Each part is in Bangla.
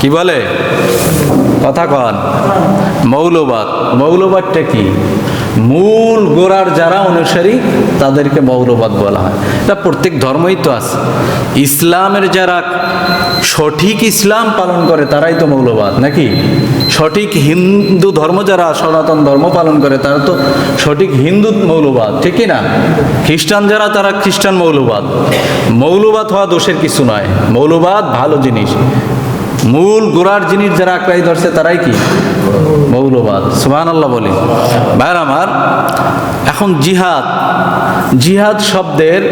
কি বলে? কথা কন। মৌলবাদ। মৌলবাদটা কি? মূল গোড়ার যারা অনুসারী, তাদেরকে মৌলবাদ বলা হয়। এটা প্রত্যেক ধর্মই তো আছে। ইসলামের যারা সঠিক ইসলাম পালন করে, তারাই তো মৌলবাদ, নাকি? সঠিক হিন্দু ধর্ম যারা, সনাতন ধর্ম পালন করে, তারা তো সঠিক হিন্দু মৌলবাদ ঠিকই না? খ্রিস্টান যারা, তারা খ্রিস্টান মৌলবাদ। মৌলবাদ হওয়া দোষের কিছু নয়। মৌলবাদ ভালো জিনিস। মূল গোড়ার জিনিস যারা আঁকড়াই ধরছে তারাই কি? মৌলবাদ। সুবাহ আল্লাহ বলি। ভাইর আমার, এখন জিহাদ। জিহাদ শব্দের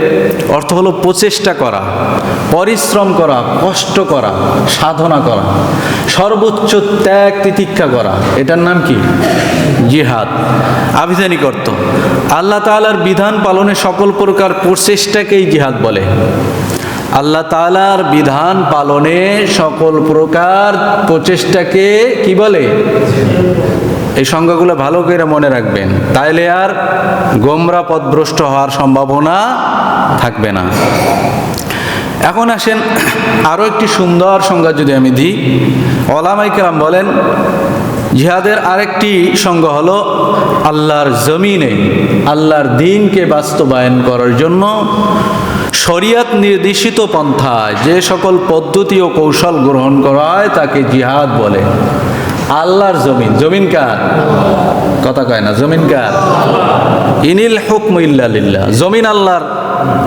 অর্থ হলো প্রচেষ্টা করা, পরিশ্রম করা, কষ্ট করা, সাধনা করা, সর্বোচ্চ ত্যাগ তিতিক্ষা করা। এটার নাম কি? জিহাদ। আবিধানিক অর্থ। আল্লাহ তাআলার বিধান পালনে সকল প্রকার প্রচেষ্টাকেই জিহাদ বলে। আল্লাহ তাআলার বিধান পালনে সকল প্রকার প্রচেষ্টাকে কি বলে? এই সংজ্ঞাগুলো ভালো করে মনে রাখবেন। তাইলে আর গোমরা পথভ্রষ্ট হওয়ার সম্ভাবনা থাকবে না। এখন আসেন আরও একটি সুন্দর সংজ্ঞা যদি আমি দিই। ওলামাইকেরাম বলেন, জিহাদের আরেকটি সংজ্ঞা হলো, আল্লাহর জমিনে, আল্লাহর দিনকে বাস্তবায়ন করার জন্য শরিয়াত নির্দেশিত পন্থায় যে সকল পদ্ধতি ও কৌশল গ্রহণ করা হয় তাকে জিহাদ বলে। আল্লাহর জমিন জমিন কার? কথা কয় না, জমিন কার? ইনিল হুকম ইল্লা জমিন আল্লাহর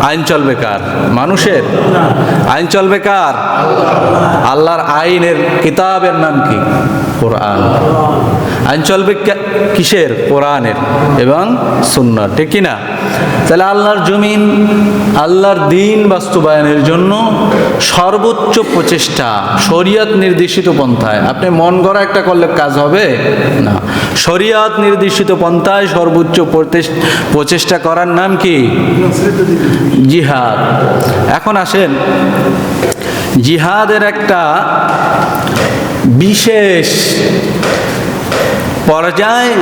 আইন চলবে কার? মানুষের? আইন চলবে কার? আল্লাহর আইনের কিতাবের নাম কি? কোরআন। আইন চলবে কিসের? কোরআনের এবং সুন্নার। ঠিক না তাহলে আল্লাহর জমিন, আল্লাহর দিন বাস্তবায়নের জন্য সর্বোচ্চ প্রচেষ্টা শরিয়াত নির্দেশিত পন্থায়। আপনি মন গড়া একটা করলে কাজ হবে? না। শরিয়াত নির্দেশিত পন্থায় সর্বোচ্চ প্রচেষ্টা করার নাম কি? জিহাদ। এখন আসেন, জিহাদের একটা বিশেষ পর্যায়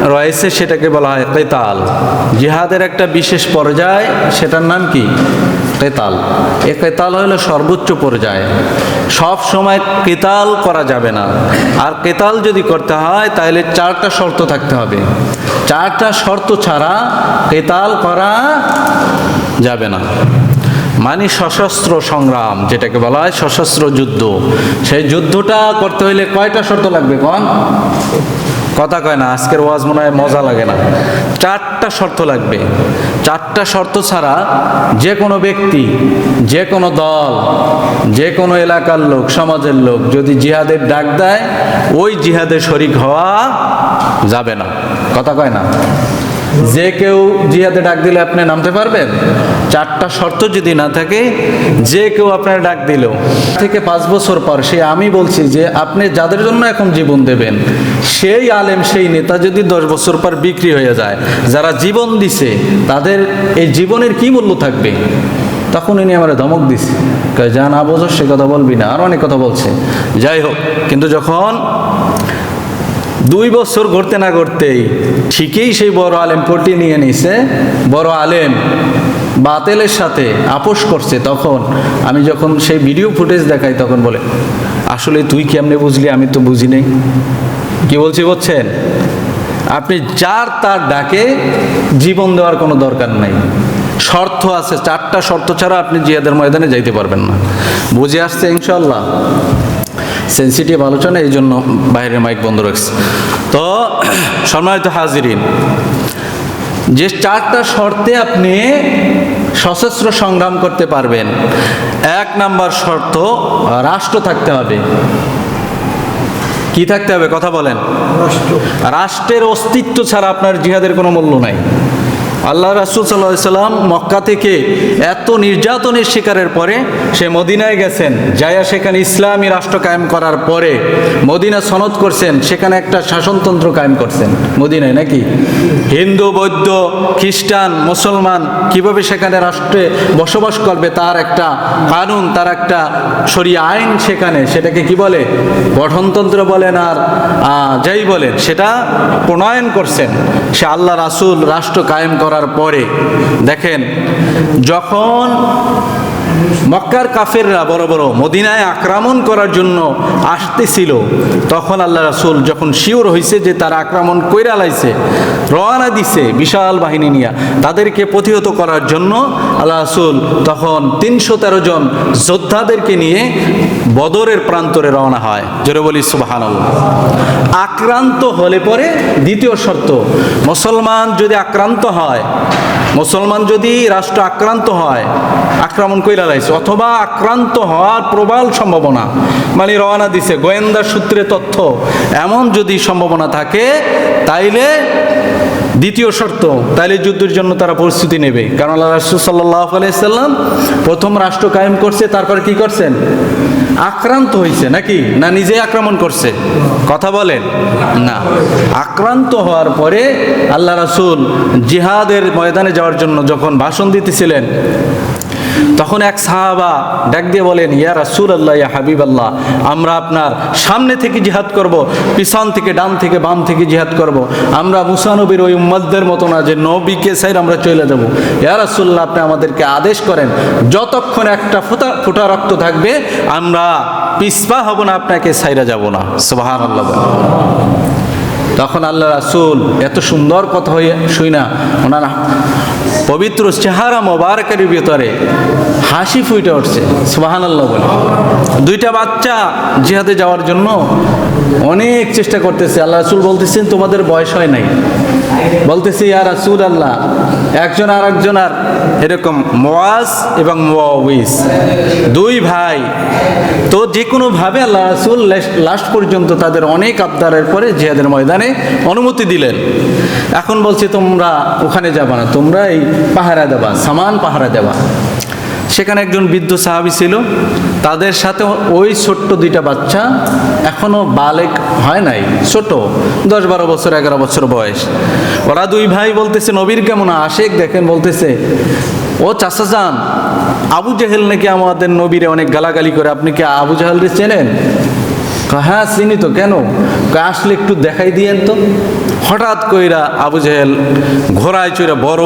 রয়েছে সেটাকে বলা হয় কেতাল। জিহাদের একটা বিশেষ পর্যায়, সেটার নাম কি? কেতাল। এ কেতাল হলো সর্বোচ্চ পর্যায়। সব সময় কেতাল করা যাবে না। আর কেতাল যদি করতে হয়, তাহলে চারটা শর্ত থাকতে হবে। চারটা শর্ত ছাড়া কেতাল করা যাবে না। মানে সশস্ত্র সংগ্রাম, যেটাকে বলা হয় সশস্ত্র যুদ্ধ। সেই যুদ্ধটা করতে হইলে কয়টা শর্ত লাগবে কন কথা কয় না, আজকের ওয়াজ মনে হয় মজা লাগে না। চারটা শর্ত লাগবে। চারটা শর্ত ছাড়া যে কোনো ব্যক্তি, যে কোনো দল, যে কোনো এলাকার লোক, সমাজের লোক যদি জিহাদের ডাক দেয়, ওই জিহাদে শরিক হওয়া যাবে না। কথা কয় না? যে কেউ জিহাদে ডাক দিলে আপনি নামতে পারবেন? চারটা শর্ত যদি না থাকে, যে কেউ আপনার ডাক দিল থেকে পাঁচ বছর পর সে আমি বলছি যে আপনি যাদের জন্য এখন জীবন দেবেন, সেই আলেম, সেই নেতা যদি দশ বছর পর বিক্রি হয়ে যায়, যারা জীবন দিছে, তাদের এই জীবনের কি মূল্য থাকবে? তখন ইনি আমার ধমক দিছে। যা না বোঝো সে কথা বলবি না। আর অনেক কথা বলছে। যাই হোক, কিন্তু যখন দুই বছর ঘুরতে না ঘুরতেই ঠিকই সেই বড় আলেম পটি নিয়ে নিছে। বড় আলেম বাতেলের সাথে আপোষ করছে তখন। আমি যখন সেই ভিডিও ফুটেজ দেখাই তখন বলে, আসলে তুই কেমনে বুঝলি? আমি তো বুঝি নেই। কি বলছি বলছেন আপনি যার তার ডাকে জীবন দেওয়ার কোনো দরকার নাই। শর্ত আছে, চারটা শর্ত ছাড়া আপনি জিয়াদের ময়দানে যাইতে পারবেন না। বুঝে আসছে ইনশাল্লাহ সেন্সিটিভ আলোচনা এই জন্য বাইরের মাইক বন্ধ রাখছি। তো সম্মানিত হাজিরিন যে চারটা শর্তে আপনি সশস্ত্র সংগ্রাম করতে পারবেন এক নাম্বার শর্ত রাষ্ট্র থাকতে হবে। কি থাকতে হবে? কথা বলেন। রাষ্ট্রের অস্তিত্ব ছাড়া আপনার জিহাদের কোনো মূল্য নাই। আল্লাহ রাসুল সাল্লাহ সাল্লাম মক্কা থেকে এত নির্যাতনের শিকারের পরে সে মদিনায় গেছেন যায়া সেখানে ইসলামী রাষ্ট্র কায়েম করার পরে মদিনা সনদ করছেন, সেখানে একটা শাসনতন্ত্র কায়েম করছেন। মদিনায় নাকি? হিন্দু, বৌদ্ধ, খ্রিস্টান, মুসলমান কীভাবে সেখানে রাষ্ট্রে বসবাস করবে তার একটা কানুন, তার একটা সরিয়ে আইন সেখানে, সেটাকে কি বলে? গঠনতন্ত্র বলেন আর যাই বলেন, সেটা প্রণয়ন করছেন। সে আল্লাহ রাসূল রাষ্ট্র কায়েম করার পরে দেখেন যখন মক্কার কাফেররা বড় বড় মদিনায় আক্রমণ করার জন্য আসতেছিল। তখন আল্লাহ রাসূল যখন শিওর হয়েছে যে তারা আক্রমণ কইরা লাইছে, রওনা দিছে বিশাল বাহিনী নিয়ে। তাদেরকে প্রতিহত করার জন্য আল্লাহ রাসূল তখন তিনশো তেরো জন যোদ্ধাদেরকে নিয়ে বদরের প্রান্তরে রওনা হয়। জোরে বলি, সুবহানাল্লাহ। আক্রান্ত হলে পরে দ্বিতীয় শর্ত, মুসলমান যদি আক্রান্ত হয় মুসলমান যদি রাষ্ট্র আক্রান্ত হয়, আক্রমণ কইরা লাইছে, অথবা আক্রান্ত হওয়ার প্রবল সম্ভাবনা মানে রওনা দিছে, গোয়েন্দা সূত্রে তথ্য, এমন যদি সম্ভাবনা থাকে, তাইলে দ্বিতীয় শর্ত, তাইলে যুদ্ধের জন্য তারা প্রস্তুতি নেবে। কারণ আল্লাহ রাসুল সাল্লাহ আলাইসাল্লাম প্রথম রাষ্ট্র কায়েম করছে, তারপর কি করছেন? আক্রান্ত হয়েছে নাকি? না নিজে আক্রমণ করছে? কথা বলেন। না। আক্রান্ত হওয়ার পরে আল্লাহ রাসুল জিহাদের ময়দানে যাওয়ার জন্য যখন ভাষণ দিতেছিলেন তখন এক সাহাবা ডাক দিয়ে বলেন, ইয়া রাসুল আল্লাহ ইয়া হাবিব আল্লাহ আমরা আপনার সামনে থেকে জিহাদ করব, পিছন থেকে, ডান থেকে, বাম থেকে জিহাদ করব। আমরা মুসানবীর ওই উম্মদদের মতো না যে নবীকে সাইর আমরা চলে যাব। ইয়া রাসূল্লাহ আপনি আমাদেরকে আদেশ করেন, যতক্ষণ একটা ফোঁটা ফোঁটা রক্ত থাকবে, আমরা পিসপা হব না, আপনাকে সাইরা যাব না। সুবহানাল্লাহ বলেন। তখন আল্লাহ রাসুল এত সুন্দর কথা হয়ে শুই না, ওনার পবিত্র চেহারা মোবারকের ভিতরে হাসি ফুটে উঠছে সুবাহান আল্লাহ বলে। দুইটা বাচ্চা জিহাদে যাওয়ার জন্য অনেক চেষ্টা করতেছে। আল্লাহ রাসুল বলতেছেন, তোমাদের বয়স হয় নাই। বলতেছে আর রাসুল আল্লাহ একজন আর একজন আর এরকম মোয়াজ এবং মোয়াউইস দুই ভাই। তো যে কোনোভাবে আল্লাহ রাসুল লাস্ট পর্যন্ত তাদের অনেক আবদারের পরে জিহাদের ময়দানে অনুমতি দিলেন। এখন বলছে, তোমরা ওখানে যাবা না। তোমরা এই পাহারা দেবা সামান পাহারা দেবা সেখানে একজন বৃদ্ধ সাহাবি ছিল, তাদের সাথে ওই ছোট্ট দুইটা বাচ্চা এখনও বালেক হয় নাই, ছোট, দশ বারো বছর, এগারো বছর বয়স। ওরা দুই ভাই বলতেছে, নবীর কেমন আশেক? দেখেন বলতেছে, ও চাষা যান আবু জাহেল নাকি আমাদের নবীরে অনেক গালাগালি করে, আপনি কি আবু জাহেলরে চেনেন? হ্যাঁ চিনি তো, কেন? আসলে একটু দেখাই দিয়েন তো। হঠাৎ কইরা আবু জেহেল ঘোড়ায় চড়ে বড়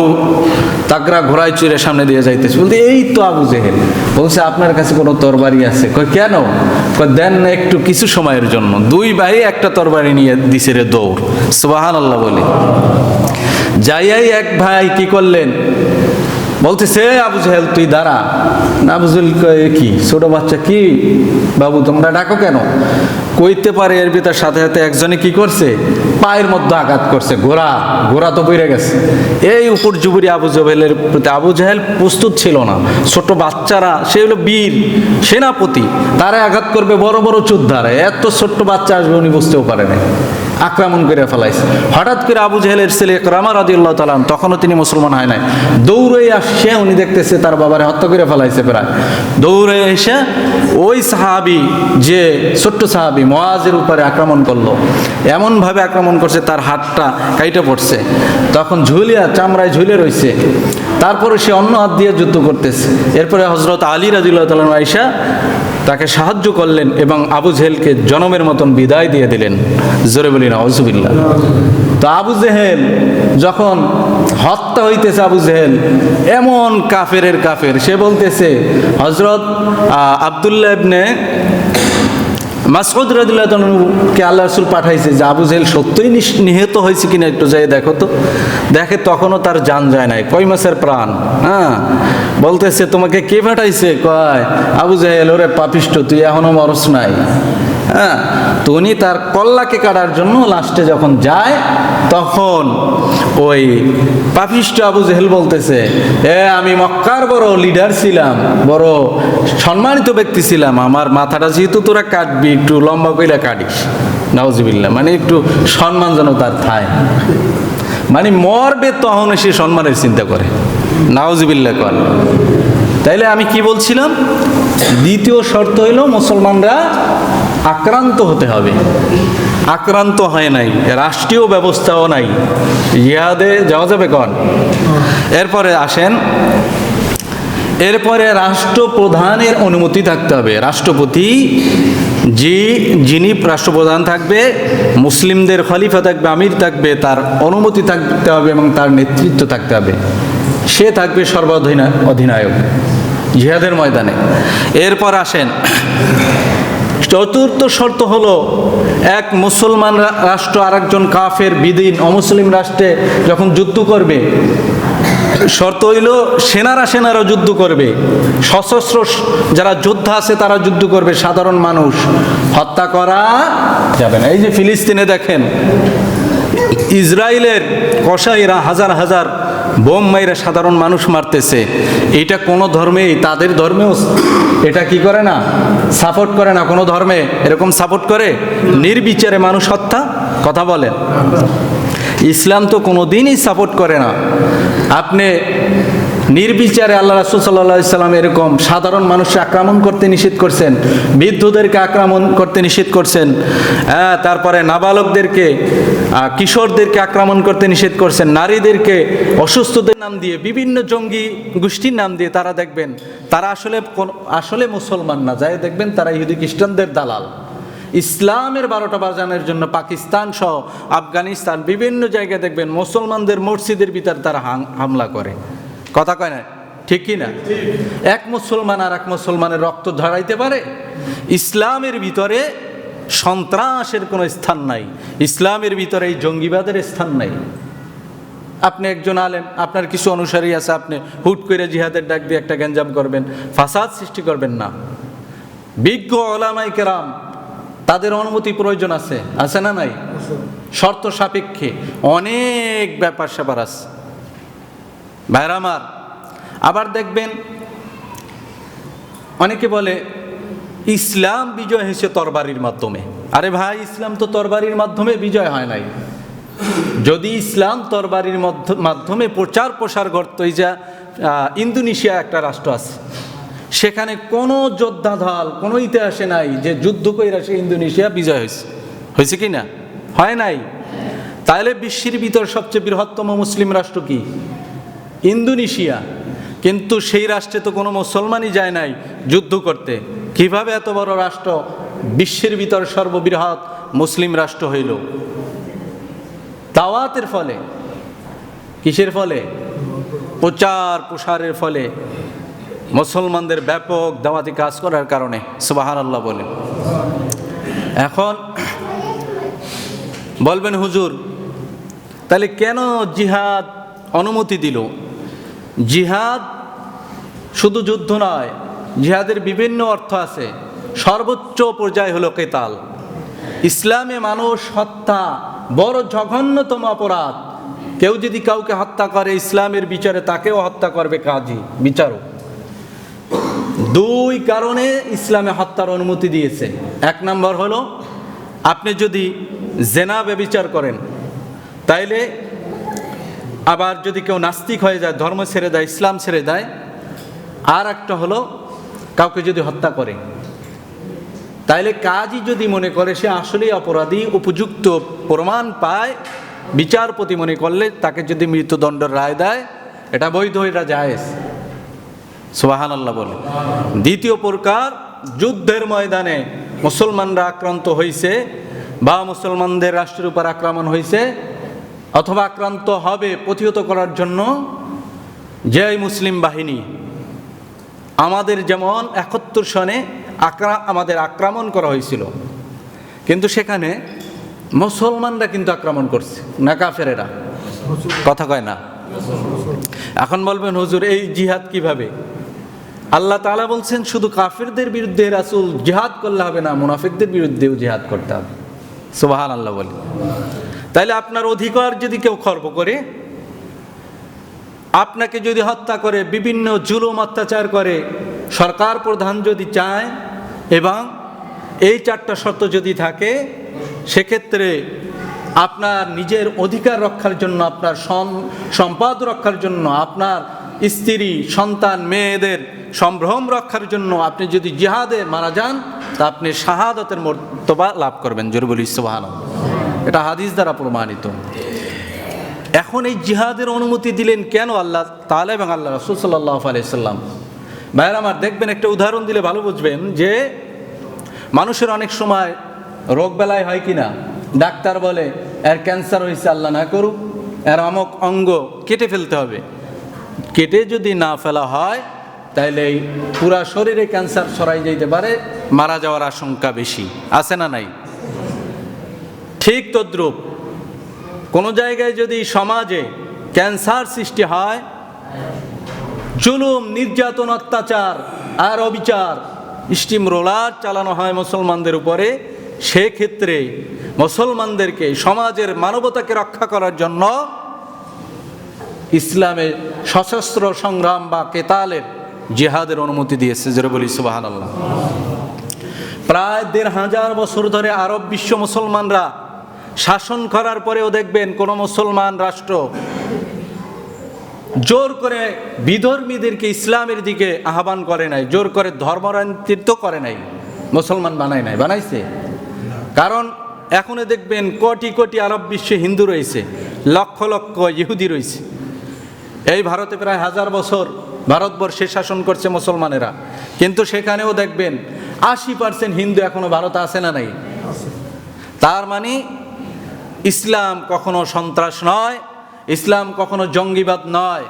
তাকরা ঘোড়ায় চড়ে সামনে দিয়ে যাইতেছে। বলতে, এই তো আবু জেহেল। বলছে, আপনার কাছে কোনো তরবারি আছে। কয়, কেন? কয়, দেন একটু কিছু সময়ের জন্য। দুই ভাই একটা তরবারি নিয়ে দিছে রে দৌড়। সুবাহান আল্লাহ বলি। যাইয়াই এক ভাই কি করলেন? বলতেছে, আবু জাহেল, তুই দাঁড়া। না জাহেল কি, ছোট বাচ্চা কি? বাবু, তোমরা ডাকো কেন? কইতে পারে, এর ভিতর সাথে সাথে একজনে কি করছে? পায়ের মধ্যে আঘাত করছে, ঘোড়া ঘোড়া তো বইরে গেছে। এই উপর জুবুরি আবু জাহেলের প্রতি, আবু জাহেল প্রস্তুত ছিল না। ছোট বাচ্চারা, সে হলো বীর, সেনাপতি, তারা আঘাত করবে, বড় বড় যোদ্ধারা এত ছোট্ট বাচ্চা আসবে, উনি বুঝতেও পারে না আক্রমণ করে ফেলাইছে। হঠাৎ করে আবু জাহেলের ছেলে রামা রাজি আল্লাহ তালাম তখনও তিনি মুসলমান হয় নাই। দৌড়ে আসছে উনি দেখতেছে তার বাবারে হত্যা করে ফেলাইছে প্রায়। দৌড়ে এসে ওই সাহাবি, যে ছোট্ট সাহাবি মোয়াজের উপরে আক্রমণ করল, এমনভাবে আক্রমণ করছে, তার হাতটা কাইটে পড়ছে। তখন ঝুলিয়া, চামড়ায় ঝুলে রয়েছে তারপরে সে অন্য হাত দিয়ে যুদ্ধ করতেছে। এরপরে হজরত আলী রাজিল্লাহ তালাম আইসা তাকে সাহায্য করলেন এবং আবু জেহেলকে জনমের মতন বিদায় দিয়ে দিলেন। জোরে বলি না অজুবিল্লা তো আবু জেহেল যখন হত্যা হইতেছে আবু জেহেল, এমন কাফের কাফের, সে বলতেছে হজরত আবদুল্লাহ ইবনে মাসউদ তনুকে আল্লাহ রসুল পাঠাইছে যে আবু জেহেল সত্যই নিহত হয়েছে কিনা একটু যাই দেখো তো। দেখে তখনও তার যান যায় নাই। কয় মাসের প্রাণ? হ্যাঁ? বলতেছে, তোমাকে কে পাঠাইছে? কয়, আবু জাহেল, ওরে পাপিষ্ট তুই এখনও মরস নাই। হ্যাঁ তো উনি তার কল্লাকে কাটার জন্য লাস্টে যখন যায়, তখন ওই পাপিষ্ট আবু জেহেল বলতেছে, এ, আমি মক্কার বড় লিডার ছিলাম, বড় সম্মানিত ব্যক্তি ছিলাম, আমার মাথাটা যেহেতু তোরা কাটবি, একটু লম্বা কইলা কাটিস। নাউজিবিল্লা মানে একটু সম্মান যেন তার থায় মানে মরবে তখন সে সম্মানের চিন্তা করে। নাউজিবিল্লা কর তাইলে আমি কি বলছিলাম? দ্বিতীয় শর্ত হইল মুসলমানরা আক্রান্ত হতে হবে। আক্রান্ত হয় নাই, রাষ্ট্রীয় ব্যবস্থাও নাই। ইহাদে যাওয়া যাবে কন এরপরে আসেন, এরপরে রাষ্ট্রপ্রধানের অনুমতি থাকতে হবে। রাষ্ট্রপতি যে যিনি রাষ্ট্রপ্রধান থাকবে, মুসলিমদের খলিফা থাকবে, আমির থাকবে, তার অনুমতি থাকতে হবে এবং তার নেতৃত্ব থাকতে হবে। সে থাকবে সর্বাধীনা, অধিনায়ক জিহাদের ময়দানে। এরপর আসেন চতুর্থ শর্ত হলো, এক মুসলমান রাষ্ট্র আরেকজন কাফের বিদিন অমুসলিম রাষ্ট্রে যখন যুদ্ধ করবে, শর্ত হইল সেনারা সেনারা যুদ্ধ করবে। সশস্ত্র যারা যোদ্ধা আছে তারা যুদ্ধ করবে, সাধারণ মানুষ। হত্যা করা যাবে না। এই যে ফিলিস্তিনে দেখেন ইসরায়েলের কসাইরা হাজার হাজার বোম মাইরা সাধারণ মানুষ মারতেছে। এটা কোনো ধর্মেই তাদের ধর্মেও এটা কি করে না? সাপোর্ট করে না কোনো ধর্মে? এরকম সাপোর্ট করে? নির্বিচারে মানুষ হত্যা? কথা বলে ইসলাম তো কোনো দিনই সাপোর্ট করে না। আপনি নির্বিচারে আল্লাহ রাসুল সাল্লাহ সাল্লাম এরকম সাধারণ মানুষকে আক্রমণ করতে নিষেধ করছেন, বৃদ্ধদেরকে আক্রমণ করতে নিষেধ করছেন হ্যাঁ তারপরে নাবালকদেরকে কিশোরদেরকে আক্রমণ করতে নিষেধ করছেন, নারীদেরকে, অসুস্থদের নাম দিয়ে, বিভিন্ন জঙ্গি গোষ্ঠীর নাম দিয়ে তারা দেখবেন, তারা আসলে কোন- আসলে মুসলমান না, যাই দেখবেন তারা ইহুদি খ্রিস্টানদের দালাল। ইসলামের বারোটা বাজানোর জন্য পাকিস্তান সহ আফগানিস্তান বিভিন্ন জায়গায় দেখবেন মুসলমানদের মসজিদের ভিতর তারা হামলা করে। কথা কয় না? ঠিক কি না? এক মুসলমান আর এক মুসলমানের রক্ত ঝরাইতে পারে? ইসলামের ভিতরে সন্ত্রাসের কোনো স্থান নাই। ইসলামের ভিতরে এই জঙ্গিবাদের স্থান নাই। আপনি একজন আলেম, আপনার কিছু অনুসারী আছে, আপনি হুট করে জিহাদের ডাক দিয়ে একটা গ্যাঞ্জাম করবেন, ফাসাদ সৃষ্টি করবেন না। বিজ্ঞ ওলামাই কেরাম, তাদের অনুমতি প্রয়োজন আছে আছে না নাই? শর্ত সাপেক্ষে অনেক ব্যাপার স্যাপার আছে। ভাইরা আমার, আবার দেখবেন অনেকে বলে, ইসলাম বিজয় হয়েছে তরবারির মাধ্যমে। আরে ভাই, ইসলাম তো তরবারির মাধ্যমে বিজয় হয় নাই। যদি ইসলাম তরবারির মাধ্যমে প্রচার প্রসার করতো এই যা ইন্দোনেশিয়া একটা রাষ্ট্র আছে, সেখানে কোনো যোদ্ধা দল, কোনো ইতিহাসে নাই যে যুদ্ধ কইরা সে ইন্দোনেশিয়া বিজয় হয়েছে। হয়েছে কি না? হয় নাই? তাহলে বিশ্বের ভিতর সবচেয়ে বৃহত্তম মুসলিম রাষ্ট্র কি? ইন্দোনেশিয়া। কিন্তু সেই রাষ্ট্রে তো কোনো মুসলমানই যায় নাই যুদ্ধ করতে। কীভাবে এত বড় রাষ্ট্র? বিশ্বের ভিতর সর্ববৃহৎ মুসলিম রাষ্ট্র হইল। তাওয়াতের ফলে। কিসের ফলে? প্রচার প্রসারের ফলে। মুসলমানদের ব্যাপক দাওয়াতি কাজ করার কারণে সুবাহান আল্লাহ বলে। এখন বলবেন, হুজুর, তাহলে কেন জিহাদ অনুমতি দিল? জিহাদ শুধু যুদ্ধ নয়, জিহাদের বিভিন্ন অর্থ আছে। সর্বোচ্চ পর্যায় হলো কেতাল। ইসলামে মানুষ হত্যা বড় জঘন্যতম অপরাধ। কেউ যদি কাউকে হত্যা করে ইসলামের বিচারে, তাকেও হত্যা করবে কাজী, বিচারক। দুই কারণে ইসলামে হত্যার অনুমতি দিয়েছে। এক নম্বর হলো, আপনি যদি জেনা ব্যবিচার করেন, তাইলে আবার যদি কেউ নাস্তিক হয়ে যায়, ধর্ম ছেড়ে দেয়, ইসলাম ছেড়ে দেয়, আর একটা হলো কাউকে যদি হত্যা করে। তাইলে কাজই যদি মনে করে, সে আসলেই অপরাধী, উপযুক্ত প্রমাণ পায়, বিচারপতি মনে করলে তাকে যদি মৃত্যুদণ্ডের রায় দেয়, এটা বৈধ, এটা জায়েজ। সুবাহান আল্লাহ বলে। দ্বিতীয় প্রকার, যুদ্ধের ময়দানে মুসলমানরা আক্রান্ত হয়েছে বা মুসলমানদের রাষ্ট্রের উপর আক্রমণ হয়েছে অথবা আক্রান্ত হবে প্রতিহত করার জন্য যে মুসলিম বাহিনী আমাদের যেমন একাত্তর সনে আক্রা, আমাদের আক্রমণ করা হয়েছিল। কিন্তু সেখানে মুসলমানরা কিন্তু আক্রমণ করছে, না কাফেরেরা? কথা কয় না? এখন বলবেন, হুজুর, এই জিহাদ কীভাবে? আল্লাহ তাআলা বলছেন, শুধু কাফেরদের বিরুদ্ধে রাসূল জিহাদ করলে হবে না, মুনাফিকদের বিরুদ্ধেও জিহাদ করতে হবে। সুবাহান আল্লাহ বলি। তাইলে আপনার অধিকার যদি কেউ খর্ব করে, আপনাকে যদি হত্যা করে, বিভিন্ন জুলুম অত্যাচার করে, সরকার প্রধান যদি চায় এবং এই চারটা শর্ত যদি থাকে, সেক্ষেত্রে আপনার নিজের অধিকার রক্ষার জন্য, আপনার সম্পদ রক্ষার জন্য, আপনার স্ত্রী, সন্তান, মেয়েদের সম্ভ্রম রক্ষার জন্য আপনি যদি জিহাদে মারা যান, তা আপনি শাহাদতের মর্তবা লাভ করবেন। জোর বলি সুবাহান এটা হাদিস দ্বারা প্রমাণিত। এখন এই জিহাদের অনুমতি দিলেন কেন আল্লাহ তাহলে এবং আল্লাহ রসুল সাল্লাহ আলাইসাল্লাম ভাইয়ের আমার, দেখবেন একটা উদাহরণ দিলে ভালো বুঝবেন যে মানুষের অনেক সময় রোগ বেলায় হয় কি না ডাক্তার বলে, এর ক্যান্সার হয়েছে আল্লাহ না করুক। এর অমক অঙ্গ কেটে ফেলতে হবে। কেটে যদি না ফেলা হয়, তাইলে এই পুরা শরীরে ক্যান্সার ছড়াই যেতে পারে, মারা যাওয়ার আশঙ্কা বেশি। আছে না নাই? ঠিক তদ্রূপ। কোনো জায়গায় যদি সমাজে ক্যান্সার সৃষ্টি হয়, জুলুম, নির্যাতন, অত্যাচার আর অবিচার, স্টিম রোলার চালানো হয় মুসলমানদের উপরে, সেক্ষেত্রে মুসলমানদেরকে, সমাজের মানবতাকে রক্ষা করার জন্য ইসলামে সশস্ত্র সংগ্রাম বা কেতালের জিহাদের অনুমতি দিয়েছে। যেটা বলি আল্লাহ প্রায় দেড় হাজার বছর ধরে আরব বিশ্ব মুসলমানরা শাসন করার পরেও দেখবেন কোনো মুসলমান রাষ্ট্র জোর করে বিধর্মীদেরকে ইসলামের দিকে আহ্বান করে নাই, জোর করে ধর্মরান্তরিত করে নাই, মুসলমান বানায় নাই, বানাইছে। কারণ এখনও দেখবেন কোটি কোটি আরব বিশ্বে হিন্দু রয়েছে, লক্ষ লক্ষ ইহুদি রয়েছে। এই ভারতে প্রায় হাজার বছর ভারতবর্ষে শাসন করছে মুসলমানেরা। কিন্তু সেখানেও দেখবেন আশি পার্সেন্ট হিন্দু এখনও ভারতে আছে না নাই। তার মানে ইসলাম কখনো সন্ত্রাস নয়, ইসলাম কখনো জঙ্গিবাদ নয়,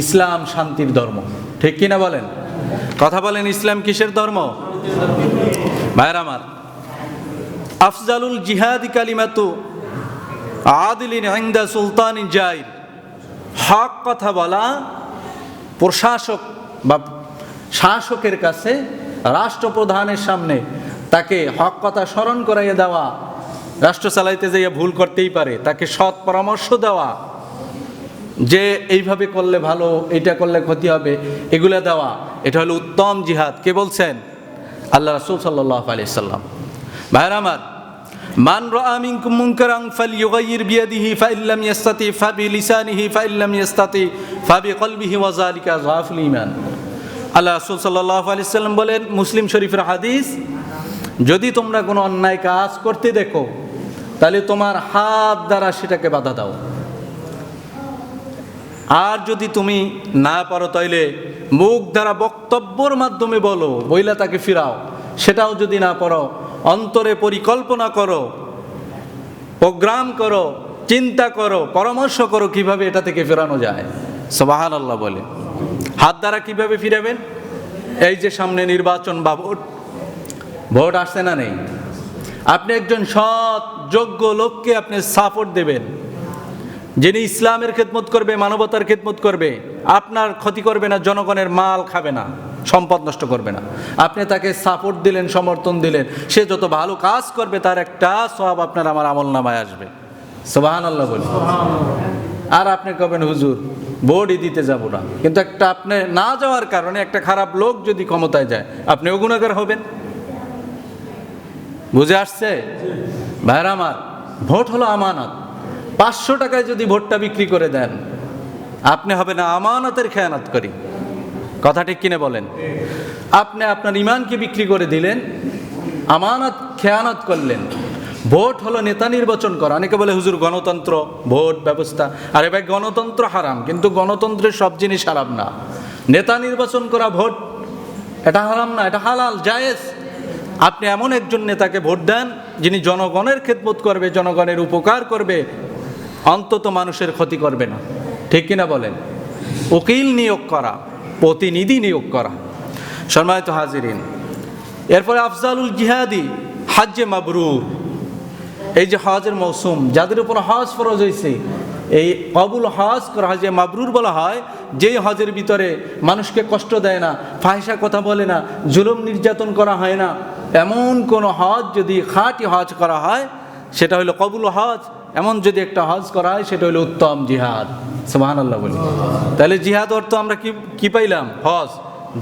ইসলাম শান্তির ধর্ম। ঠিক কিনা বলেন? কথা বলেন, ইসলাম কিসের ধর্ম? ভাইর আমার। আফজালুল জিহাদি কালিমাতু আদিলিন আইন্দা সুলতান জাইর হক কথা বলা প্রশাসক বা শাসকের কাছে রাষ্ট্রপ্রধানের সামনে তাকে হক কথা স্মরণ করাইয়ে দেওয়া রাষ্ট্র চালাইতে যাইয়া ভুল করতেই পারে, তাকে সৎ পরামর্শ দেওয়া, যে এইভাবে করলে ভালো এটা করলে ক্ষতি হবে, এগুলো দেওয়া, এটা হলো উত্তম জিহাদ। কে বলছেন? আল্লাহ রাসূল সাল্লাল্লাহু আলাইহি সাল্লাম ভাইরা আমার, মান রাআ মিনকুম মুনকারান ফালইউগাইয়ির বিয়াদিহি ফাইল্লাম ইয়াস্তাতি ফাবিলিসানিহি ফাইল্লাম ইয়াস্তাতি ফাবিকলবিহি ওয়া যালিকা যাফুল ঈমান। আল্লাহ রাসূল সাল্লাল্লাহু আলাইহি সাল্লাম বলেন, মুসলিম শরীফের হাদিস, যদি তোমরা কোনো অন্যায় কাজ করতে দেখো তাহলে তোমার হাত দ্বারা সেটাকে বাধা দাও। আর যদি তুমি না পারো তাইলে মুখ দ্বারা বক্তব্যর মাধ্যমে বলো বইলা তাকে ফিরাও। সেটাও যদি না পারো, অন্তরে পরিকল্পনা করো, প্রোগ্রাম করো, চিন্তা করো, পরামর্শ করো কীভাবে এটা থেকে ফেরানো যায়। সবাহান আল্লাহ বলে। হাত দ্বারা কীভাবে ফিরাবেন? এই যে সামনে নির্বাচন বা ভোট। ভোট আসছে না নেই। আপনি একজন সৎ যোগ্য লোককে আপনি সাপোর্ট দেবেন। যিনি ইসলামের খেদমত করবে মানবতার খেদমত করবে আপনার ক্ষতি করবে না জনগণের মাল খাবে না সম্পদ নষ্ট করবে না। আপনি তাকে সাপোর্ট দিলেন সমর্থন দিলেন সে যত ভালো কাজ করবে তার একটা সব আপনার আমার আমল নামায় আসবে। সোবাহান আল্লাহ বলি আর আপনি কবেন হুজুর ভোটই দিতে যাব না। কিন্তু একটা আপনি না যাওয়ার কারণে একটা খারাপ লোক যদি ক্ষমতায় যায় আপনি গুণাগার হবেন। বুঝে আসছে? ভাইরা আমার, ভোট হলো আমানত। পাঁচশো টাকায় যদি ভোটটা বিক্রি করে দেন, আপনি হবে না আমানতের খেয়ানত করি। কথা ঠিক কিনে বলেন? আপনি আপনার ইমানকে বিক্রি করে দিলেন, আমানত খেয়ানত করলেন। ভোট হলো নেতা নির্বাচন করা। অনেকে বলে, হুজুর, গণতন্ত্র, ভোট ব্যবস্থা। আরে ভাই, গণতন্ত্র হারাম, কিন্তু গণতন্ত্রের সব জিনিস হারাম না। নেতা নির্বাচন করা ভোট, এটা হারাম না, এটা হালাল, জায়েজ। আপনি এমন একজন নেতাকে ভোট দেন যিনি জনগণের খেদমত করবে, জনগণের উপকার করবে, অন্তত মানুষের ক্ষতি করবে না। ঠিক কিনা বলেন? উকিল নিয়োগ করা, প্রতিনিধি নিয়োগ করা। সম্মানিত হাজিরিন, এরপরে আফজালুল জিহাদি হাজ্জে মাবরুর। এই যে হজের মৌসুম, যাদের উপর হজ ফরজ হয়েছে এই কবুল হজ করা হয়, যে মাবরুর বলা হয়, যেই হজের ভিতরে মানুষকে কষ্ট দেয় না ফাহিসা কথা বলে না, জুলুম নির্যাতন করা হয় না, এমন কোন হজ যদি খাঁটি হজ করা হয়, সেটা হলো কবুল হজ, এমন যদি একটা হজ করা হয়, সেটা হলো উত্তম জিহাদ। সুবাহান আল্লাহ বলি। তাহলে জিহাদ অর্থ আমরা কি কি পাইলাম? হজ।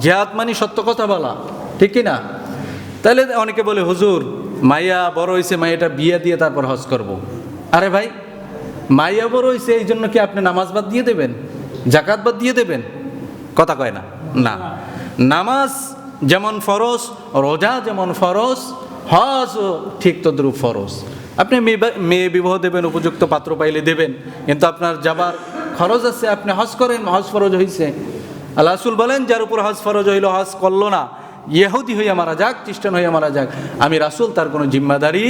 জিহাদ মানে সত্য কথা বলা, ঠিক কি না? তাহলে অনেকে বলে, হুজুর, মাইয়া বড় হয়েছে মাইয়াটা বিয়ে দিয়ে তারপর হজ করব। আরে ভাই মাইয়া বড় হয়েছে এই জন্য কি আপনি নামাজ বাদ দিয়ে দেবেন? জাকাত বাদ দিয়ে দেবেন? কথা কয় না। না। নামাজ যেমন ফরজ, রোজা যেমন ফরজ, হজ ঠিক তদ্রুপ ফরজ। আপনি মেয়ে বিবাহ দেবেন, উপযুক্ত পাত্র পাইলে দেবেন, কিন্তু আপনার যাবার খরচ আছে, আপনি হজ করেন, হজ ফরজ হয়েছে আল্লাহ রাসূল বলেন, যার উপর হজ ফরজ হইল, হজ করল না। ইহুদি হইয়া মারা যাক, খ্রিস্টান হইয়া মারা যাক। আমি রাসূল, তার কোনো জিম্মাদারি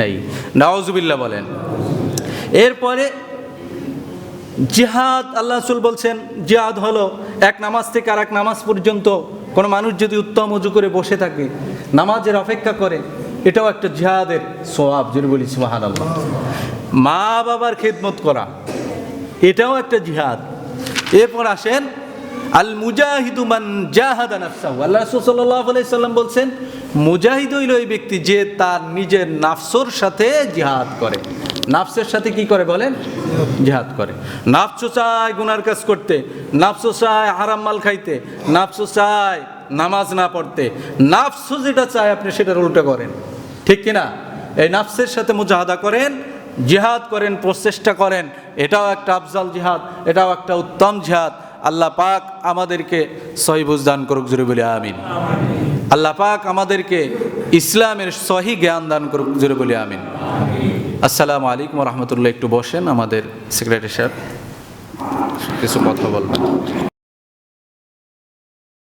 নেই। নওয়াজুবিল্লাহ বলেন। এরপরে জিহাদ, আল্লাহ রাসূল বলছেন, জিহাদ হলো এক নামাজ থেকে আর এক নামাজ পর্যন্ত কোনো মানুষ যদি উত্তম উজু করে বসে থাকে, নামাজের অপেক্ষা করে, এটাও একটা জিহাদের সোয়াব যদি বলি সুবাহান আল্লাহ মা বাবার খেদমত করা, এটাও একটা জিহাদ। এরপর আসেন আল মুজাহিদু মান জাহাদা নাফসাহু। আল্লাহ রাসূল সাল্লাল্লাহু আলাইহি সাল্লাম বলছেন মুজাহিদ হইল ওই ব্যক্তি যে তার নিজের নাফসর সাথে জিহাদ করে। নাফসের সাথে কি করে বলেন? জিহাদ করে। নাফসও চায় গুনার কাজ করতে নাফসও চায় হারাম মাল খাইতে নাফসও চায় নামাজ না পড়তে। নাফসও যেটা চায় আপনি সেটার উল্টো করেন। ঠিক কিনা? এই নাফসের সাথে মুজাহাদা করেন, জিহাদ করেন, প্রচেষ্টা করেন, এটাও একটা আফজাল জিহাদ, এটাও একটা উত্তম জিহাদ। আল্লাহ পাক আমাদেরকে সহিবুজ দান করুক জুড়ে বলে, আমিন। আল্লাহ পাক আমাদেরকে ইসলামের সহি জ্ঞান দান করুক, জোরে বলি আমিন। আসসালামু আলাইকুম রহমতুল্লাহ। একটু বসেন আমাদের সেক্রেটারি সাহেব। কিছু কথা বলবেন।